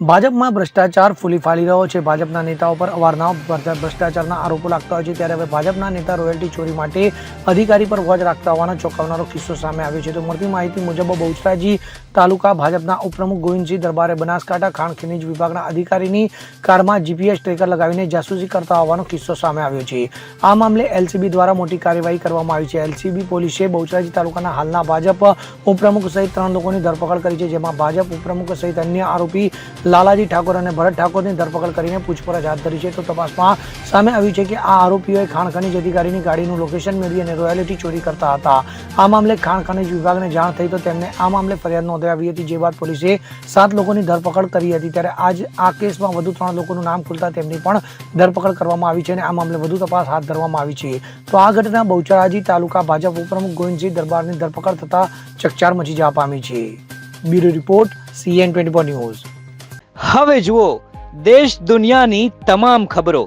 ભાજપમાં ભ્રષ્ટાચાર ફૂલી ફાલી રહ્યો છે. ભાજપના નેતાઓ પર અવારનવાર ભ્રષ્ટાચારના આરોપો લાગતા હોય છે. ત્યારે હવે ભાજપના નેતા રોયલ્ટી ચોરી માટે અધિકારી પર વોચ રાખતા હોવાનો ચોંકાવનારો કિસ્સો સામે આવ્યો છે. તો મળતી માહિતી મુજબ બહુચરાજી તાલુકા ભાજપના ઉપપ્રમુખ ગોવિંદસિંહ દરબારે બનાસકાંઠા ખાણ ખનીજ વિભાગના અધિકારીની કારમાં જીપીએસ ટ્રેકર લગાવીને જાસૂસી કરતા હોવાનો કિસ્સો સામે આવ્યો છે. આ મામલે એલસીબી દ્વારા મોટી કાર્યવાહી કરવામાં આવી છે. એલસીબી પોલીસે બહુચરાજી તાલુકાના હાલના ભાજપ ઉપપ્રમુખ સહિત ત્રણ લોકોની ધરપકડ કરી છે, જેમાં ભાજપ ઉપપ્રમુખ સહિત અન્ય આરોપી લાલાજી ઠાકોર અને ભરત ઠાકોરની ધરપકડ કરીને પૂછપરછ હાથ ધરી છે. તો તપાસમાં સામે આવ્યું છે કે આ આરોપીઓએ ખાણ ખનીજ અધિકારીની ગાડીનું લોકેશન મેળવી અને રોયલ્ટી ચોરી કરતા હતા. આ મામલે ખાણ ખનીજ વિભાગને જાણ થઈ તો તેમને આ મામલે ફરિયાદ નોંધાવી હતી, જે બાદ પોલીસે સાત લોકોની ધરપકડ કરી હતી. ત્યારે આજ આ કેસમાં વધુ ત્રણ લોકોનું નામ ખુલતા તેમની પણ ધરપકડ કરવામાં આવી છે અને આ મામલે વધુ તપાસ હાથ ધરવામાં આવી છે. તો આ ઘટના બહુચરાજી તાલુકા ભાજપ ઉપપ્રમુખ ગોવિંદસિંહ દરબારની ધરપકડ થતા ચકચાર મચી જવા પામી છે. Bureau report CN twenty news. હવે જુઓ, દેશ દુનિયાની તમામ ખબરો.